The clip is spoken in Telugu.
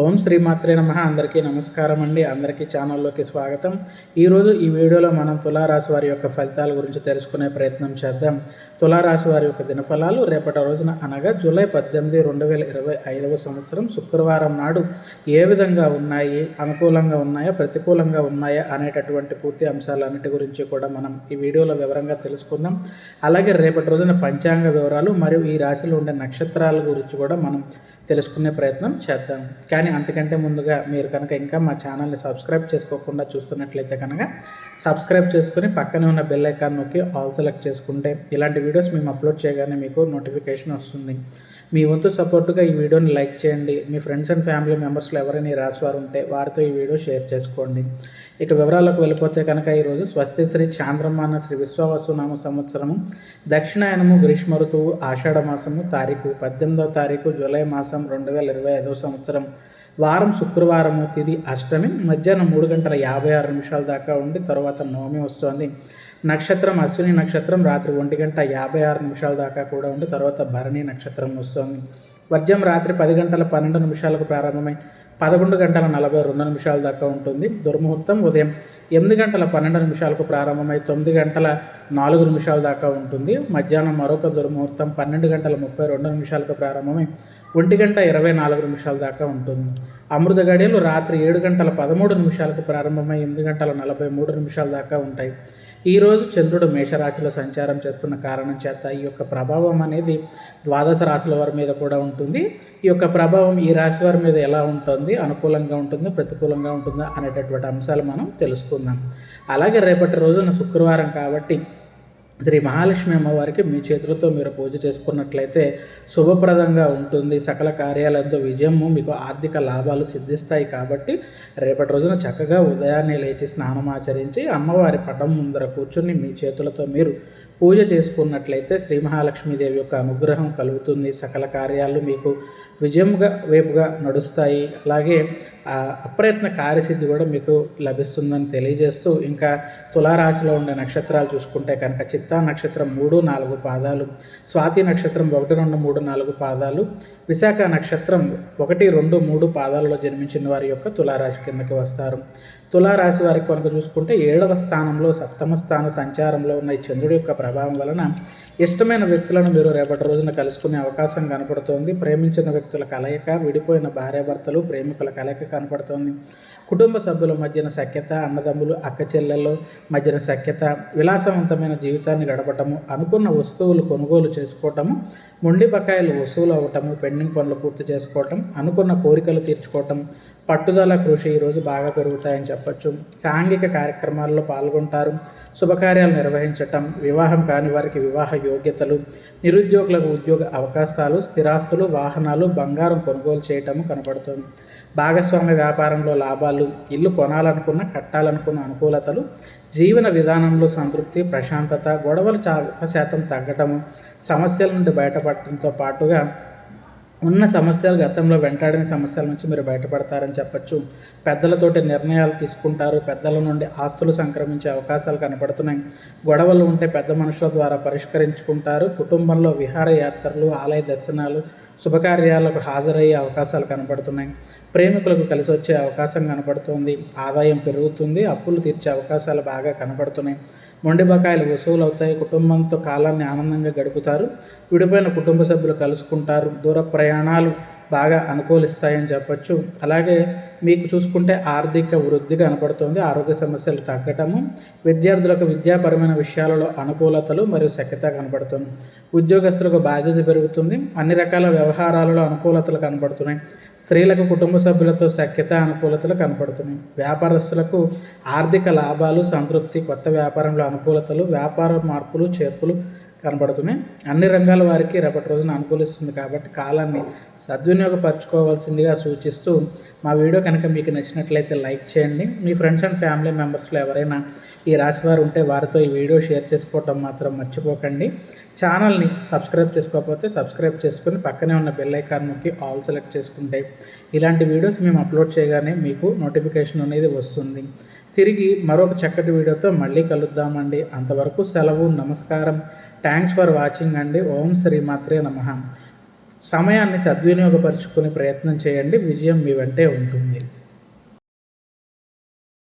ఓం శ్రీమాత్రే నమ. అందరికీ నమస్కారం అండి. అందరికీ ఛానల్లోకి స్వాగతం. ఈరోజు ఈ వీడియోలో మనం తులారాశి వారి యొక్క ఫలితాల గురించి తెలుసుకునే ప్రయత్నం చేద్దాం. తులారాశి వారి యొక్క దినఫలాలు రేపటి రోజున అనగా జూలై పద్దెనిమిది రెండు వేల ఇరవై ఐదవ సంవత్సరం శుక్రవారం నాడు ఏ విధంగా ఉన్నాయి అనుకూలంగా ఉన్నాయా ప్రతికూలంగా ఉన్నాయా అనేటటువంటి పూర్తి అంశాలన్నిటి గురించి కూడా మనం ఈ వీడియోలో వివరంగా తెలుసుకుందాం. అలాగే రేపటి రోజున పంచాంగ వివరాలు మరియు ఈ రాశిలో ఉండే నక్షత్రాల గురించి కూడా మనం తెలుసుకునే ప్రయత్నం చేద్దాం. కానీ అంతకంటే ముందుగా మీరు కనుక ఇంకా మా ఛానల్ని సబ్స్క్రైబ్ చేసుకోకుండా చూస్తున్నట్లయితే కనుక సబ్స్క్రైబ్ చేసుకుని పక్కనే ఉన్న బెల్ ఐకాన్ నొక్కి ఆల్ సెలెక్ట్ చేసుకుంటే ఇలాంటి వీడియోస్ మేము అప్లోడ్ చేయగానే మీకు నోటిఫికేషన్ వస్తుంది. మీ వంతు సపోర్టుగా ఈ వీడియోని లైక్ చేయండి. మీ ఫ్రెండ్స్ అండ్ ఫ్యామిలీ మెంబర్స్లో ఎవరైనా ఈ వారు ఉంటే వారితో ఈ వీడియో షేర్ చేసుకోండి. ఇక వివరాలకు వెళ్ళిపోతే కనుక ఈరోజు స్వస్తి శ్రీ చాంద్రమాన శ్రీ విశ్వవసునామ సంవత్సరము దక్షిణాయనము గ్రీష్మ ఋతువు ఆషాఢ మాసము తారీఖు పద్దెనిమిదవ తారీఖు జూలై మాసం రెండు వేల ఇరవై ఐదవ సంవత్సరం. వారం శుక్రవారము తిది అష్టమి మధ్యాహ్నం మూడు గంటల యాభై ఆరు నిమిషాల దాకా ఉండి తర్వాత నవమి వస్తుంది. నక్షత్రం అశ్విని నక్షత్రం రాత్రి ఒంటి గంట యాభై ఆరు నిమిషాల దాకా కూడా ఉండి తర్వాత భరణి నక్షత్రం వస్తుంది. వర్జం రాత్రి పది గంటల పన్నెండు నిమిషాలకు ప్రారంభమై పదకొండు గంటల నలభై రెండు నిమిషాల దాకా ఉంటుంది. దుర్ముహూర్తం ఉదయం ఎనిమిది గంటల పన్నెండు నిమిషాలకు ప్రారంభమై తొమ్మిది గంటల నాలుగు నిమిషాల దాకా ఉంటుంది. మధ్యాహ్నం మరొక దుర్ముహూర్తం పన్నెండు గంటల ముప్పై రెండు నిమిషాలకు ప్రారంభమై ఒంటి గంట ఇరవై నాలుగు నిమిషాల దాకా ఉంటుంది. అమృత గడియలు రాత్రి ఏడు గంటల పదమూడు నిమిషాలకు ప్రారంభమై ఎనిమిది గంటల నలభై మూడు నిమిషాల దాకా ఉంటాయి. ఈరోజు చంద్రుడు మేషరాశిలో సంచారం చేస్తున్న కారణం చేత ఈ యొక్క ప్రభావం అనేది ద్వాదశ రాశుల వారి మీద కూడా ఉంటుంది. ఈ యొక్క ప్రభావం ఈ రాశి వారి మీద ఎలా ఉంటుంది అనుకూలంగా ఉంటుంది ప్రతికూలంగా ఉంటుందా అనేటటువంటి అంశాలు మనం తెలుసుకుందాం. అలాగే రేపటి రోజున శుక్రవారం కాబట్టి శ్రీ మహాలక్ష్మి అమ్మవారికి మీ చేతులతో మీరు పూజ చేసుకున్నట్లయితే శుభప్రదంగా ఉంటుంది. సకల కార్యాలయంతో విజయము మీకు ఆర్థిక లాభాలు సిద్ధిస్తాయి కాబట్టి రేపటి రోజున చక్కగా ఉదయాన్నే లేచి స్నానం ఆచరించి అమ్మవారి పటం ముందర కూర్చుని మీ చేతులతో మీరు పూజ చేసుకున్నట్లయితే శ్రీ మహాలక్ష్మీదేవి యొక్క అనుగ్రహం కలుగుతుంది. సకల కార్యాలు మీకు విజయముగా వైపుగా నడుస్తాయి. అలాగే అప్రయత్న కార్యసిద్ధి కూడా మీకు లభిస్తుందని తెలియజేస్తూ ఇంకా తులారాశిలో ఉండే నక్షత్రాలు చూసుకుంటే కనుక చిత్తా నక్షత్రం మూడు నాలుగు పాదాలు స్వాతి నక్షత్రం ఒకటి రెండు మూడు నాలుగు పాదాలు విశాఖ నక్షత్రం ఒకటి రెండు మూడు పాదాలలో జన్మించిన వారి యొక్క తులారాశి కిందకి వస్తారు. తులారాశి వారికి కనుక చూసుకుంటే ఏడవ స్థానంలో సప్తమ స్థాన సంచారంలో ఉన్న ఈ చంద్రుడి యొక్క ప్రభావం వలన ఇష్టమైన వ్యక్తులను మీరు రేపటి రోజున కలుసుకునే అవకాశం కనపడుతోంది. ప్రేమించిన వ్యక్తుల కలయిక విడిపోయిన భార్యాభర్తలు ప్రేమికుల కలయిక కనపడుతోంది. కుటుంబ సభ్యుల మధ్యన సఖ్యత అన్నదమ్ములు అక్క మధ్యన సఖ్యత విలాసవంతమైన జీవితాన్ని గడపటము అనుకున్న వస్తువులు కొనుగోలు చేసుకోవటము మొండి బకాయిలు వసూలు అవ్వటము పెండింగ్ పనులు పూర్తి చేసుకోవటం అనుకున్న కోరికలు తీర్చుకోవటం పట్టుదల కృషి ఈరోజు బాగా పెరుగుతాయని చెప్పచ్చు. సాంఘిక కార్యక్రమాల్లో పాల్గొంటారు. శుభకార్యాలు నిర్వహించటం వివాహం కాని వారికి వివాహ యోగ్యతలు నిరుద్యోగులకు ఉద్యోగ అవకాశాలు స్థిరాస్తులు వాహనాలు బంగారం కొనుగోలు చేయటము కనబడుతుంది. భాగస్వామ్య వ్యాపారంలో లాభాలు ఇల్లు కొనాలనుకున్న కట్టాలనుకున్న అనుకూలతలు జీవన విధానంలో సంతృప్తి ప్రశాంతత గొడవలు చాలా శాతం తగ్గటము సమస్యల నుండి బయటపడటంతో పాటుగా ఉన్న సమస్యలు గతంలో వెంటాడిన సమస్యల నుంచి మీరు బయటపడతారని చెప్పచ్చు. పెద్దలతోటి నిర్ణయాలు తీసుకుంటారు. పెద్దల నుండి ఆస్తులు సంక్రమించే అవకాశాలు కనపడుతున్నాయి. గొడవలు ఉంటే పెద్ద మనుషుల ద్వారా పరిష్కరించుకుంటారు. కుటుంబంలో విహారయాత్రలు ఆలయ దర్శనాలు శుభకార్యాలకు హాజరయ్యే అవకాశాలు కనపడుతున్నాయి. ప్రేమికులకు కలిసి వచ్చే అవకాశం కనపడుతుంది. ఆదాయం పెరుగుతుంది. అప్పులు తీర్చే అవకాశాలు బాగా కనపడుతున్నాయి. మొండి బకాయిలు వసూలు అవుతాయి కుటుంబంతో కాలాన్ని ఆనందంగా గడుపుతారు. విడిపోయిన కుటుంబ సభ్యులు కలుసుకుంటారు. దూర ప్రయాణం ప్రయాణాలు బాగా అనుకూలిస్తాయని చెప్పచ్చు. అలాగే మీకు చూసుకుంటే ఆర్థిక వృద్ధి కనపడుతుంది. ఆరోగ్య సమస్యలు తగ్గటము విద్యార్థులకు విద్యాపరమైన విషయాలలో అనుకూలతలు మరియు సఖ్యత కనపడుతుంది. ఉద్యోగస్తులకు బాధ్యత పెరుగుతుంది. అన్ని రకాల వ్యవహారాలలో అనుకూలతలు కనపడుతున్నాయి. స్త్రీలకు కుటుంబ సభ్యులతో సఖ్యత అనుకూలతలు కనపడుతున్నాయి. వ్యాపారస్తులకు ఆర్థిక లాభాలు సంతృప్తి కొత్త వ్యాపారంలో అనుకూలతలు వ్యాపార మార్పులు చేర్పులు కనబడుతున్నాయి. అన్ని రంగాల వారికి రేపటి రోజున అనుకూలిస్తుంది కాబట్టి కాలాన్ని సద్వినియోగపరచుకోవాల్సిందిగా సూచిస్తూ మా వీడియో కనుక మీకు నచ్చినట్లయితే లైక్ చేయండి. మీ ఫ్రెండ్స్ అండ్ ఫ్యామిలీ మెంబర్స్లో ఎవరైనా ఈ రాశి వారు ఉంటే వారితో ఈ వీడియో షేర్ చేసుకోవటం మాత్రం మర్చిపోకండి. ఛానల్ని సబ్స్క్రైబ్ చేసుకోకపోతే సబ్స్క్రైబ్ చేసుకుని పక్కనే ఉన్న బెల్ ఐకాన్ నొక్కి ఆల్ సెలెక్ట్ చేసుకుంటే ఇలాంటి వీడియోస్ మేము అప్లోడ్ చేయగానే మీకు నోటిఫికేషన్ అనేది వస్తుంది. తిరిగి మరొక చక్కటి వీడియోతో మళ్ళీ కలుద్దామండి. అంతవరకు సెలవు నమస్కారం. థ్యాంక్స్ ఫర్ వాచింగ్ అండి ఓం శ్రీమాత్రే నమ సమయాన్ని సద్వినియోగపరుచుకునే ప్రయత్నం చేయండి. విజయం మీ వెంటే ఉంటుంది.